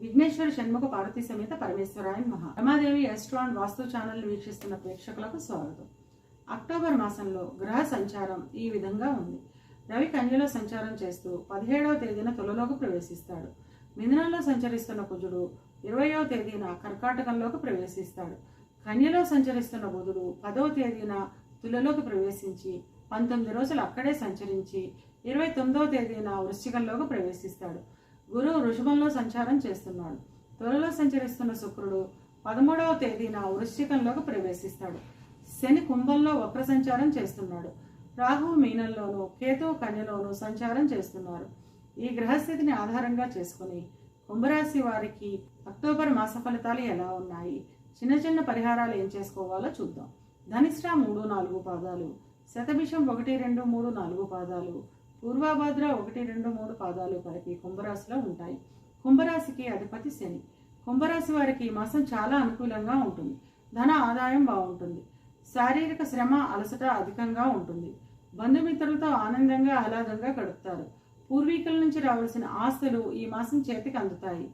విఘ్నేశ్వర షణ్ముఖ పార్వతీ సమేత పరమేశ్వరాయ మహా రమాదేవి ఎస్ట్రాన్ వాస్తు ఛానల్ వీక్షిస్తున్న ప్రేక్షకులకు స్వాగతం. అక్టోబర్ మాసంలో గ్రహ సంచారం ఈ విధంగా ఉంది. రవి కన్యలో సంచారం చేస్తూ పదిహేడవ తేదీన తులలోకి ప్రవేశిస్తాడు. మిథునంలో సంచరిస్తున్న కుజుడు ఇరవయవ తేదీన కర్కాటకంలోకి ప్రవేశిస్తాడు. కన్యలో సంచరిస్తున్న బుధుడు పదవ తేదీన తులలోకి ప్రవేశించి పంతొమ్మిది రోజులు అక్కడే సంచరించి ఇరవై తొమ్మిదవ తేదీన వృశ్చికంలోకి ప్రవేశిస్తాడు. గురువు వృషభంలో సంచారం చేస్తున్నాడు. తులలో సంచరిస్తున్న శుక్రుడు పదమూడవ తేదీన వృశ్చికంలోకి ప్రవేశిస్తాడు. శని కుంభంలో వక్ర సంచారం చేస్తున్నాడు. రాహువు మీనంలోను కేతువు కన్యలోను సంచారం చేస్తున్నారు. ఈ గ్రహస్థితిని ఆధారంగా చేసుకుని కుంభరాశి వారికి అక్టోబర్ మాస ఫలితాలు ఎలా ఉన్నాయి? చిన్న చిన్న పరిహారాలు ఏం చేసుకోవాలో చూద్దాం. ధనిష్ట మూడు నాలుగు పాదాలు శతభిషం ఒకటి రెండు మూడు నాలుగు పాదాలు పూర్వభద్ర ఒకటి రెండు మూడు పాదాలు కలిపి కుంభరాశిలో ఉంటాయి. కుంభరాశికి అధిపతి శని. కుంభరాశి వారికి ఈ మాసం చాలా అనుకూలంగా ఉంటుంది. ధన ఆదాయం బాగుంటుంది. శారీరక శ్రమ అలసట అధికంగా ఉంటుంది. బంధుమిత్రులతో ఆనందంగా ఆహ్లాదంగా గడుపుతారు. పూర్వీకుల నుంచి రావాల్సిన ఆస్తులు ఈ మాసం చేతికి అందుతాయి.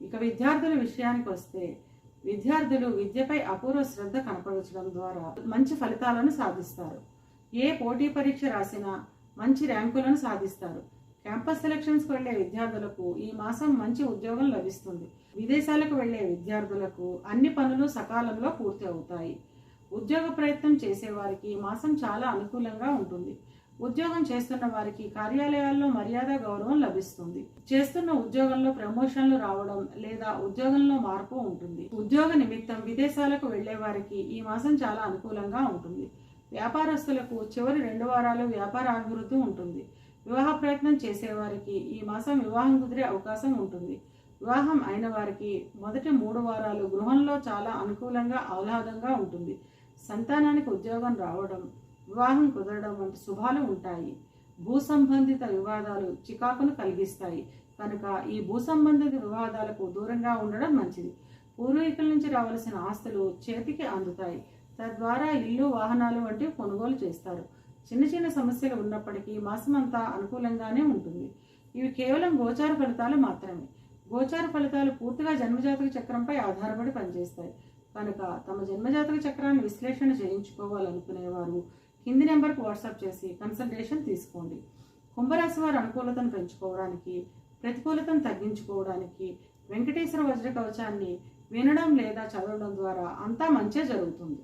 ఇక విద్యార్థుల విషయానికి వస్తే విద్యార్థులు విద్యపై అపూర్వ శ్రద్ధ కనపరచడం ద్వారా మంచి ఫలితాలను సాధిస్తారు. ఏ పోటీ పరీక్ష రాసినా మంచి ర్యాంకులను సాధిస్తారు. క్యాంపస్ సెలక్షన్స్కి వెళ్ళే విద్యార్థులకు ఈ మాసం మంచి ఉద్యోగం లభిస్తుంది. విదేశాలకు వెళ్ళే విద్యార్థులకు అన్ని పనులు సకాలంలో పూర్తి అవుతాయి. ఉద్యోగ ప్రయత్నం చేసేవారికి ఈ మాసం చాలా అనుకూలంగా ఉంటుంది. ఉద్యోగం చేస్తున్న వారికి కార్యాలయాల్లో మర్యాద గౌరవం లభిస్తుంది. చేస్తున్న ఉద్యోగంలో ప్రమోషన్లు రావడం లేదా ఉద్యోగంలో మార్పు ఉంటుంది. ఉద్యోగ నిమిత్తం విదేశాలకు వెళ్ళే వారికి ఈ మాసం చాలా అనుకూలంగా ఉంటుంది. వ్యాపారస్తులకు చివరి రెండు వారాలు వ్యాపార అభివృద్ధి ఉంటుంది. వివాహ ప్రయత్నం చేసేవారికి ఈ మాసం వివాహం కుదిరే అవకాశం ఉంటుంది. వివాహం అయిన వారికి మొదటి మూడు వారాలు గృహంలో చాలా అనుకూలంగా ఆహ్లాదంగా ఉంటుంది. సంతానానికి ఉద్యోగం రావడం వివాహం కుదరడం వంటి శుభాలు ఉంటాయి. భూ సంబంధిత వివాదాలు చికాకును కలిగిస్తాయి. కనుక ఈ భూ సంబంధిత వివాదాలకు దూరంగా ఉండడం మంచిది. పూర్వీకుల నుంచి రావలసిన ఆస్తులు చేతికి అందుతాయి. తద్వారా ఇల్లు వాహనాలు వంటివి కొనుగోలు చేస్తారు. చిన్న చిన్న సమస్యలు ఉన్నప్పటికీ మాసమంతా అనుకూలంగానే ఉంటుంది. ఇవి కేవలం గోచార ఫలితాలు మాత్రమే. గోచార ఫలితాలు పూర్తిగా జన్మజాతక చక్రంపై ఆధారపడి పనిచేస్తాయి. కనుక తమ జన్మజాతక చక్రాన్ని విశ్లేషణ చేయించుకోవాలనుకునేవారు కింది నెంబర్కి వాట్సాప్ చేసి కన్సల్టేషన్ తీసుకోండి. కుంభరాశి వారి అనుకూలతను పెంచుకోవడానికి ప్రతికూలతను తగ్గించుకోవడానికి వెంకటేశ్వర వజ్ర కవచాన్ని వినడం లేదా చదవడం ద్వారా అంతా మంచే జరుగుతుంది.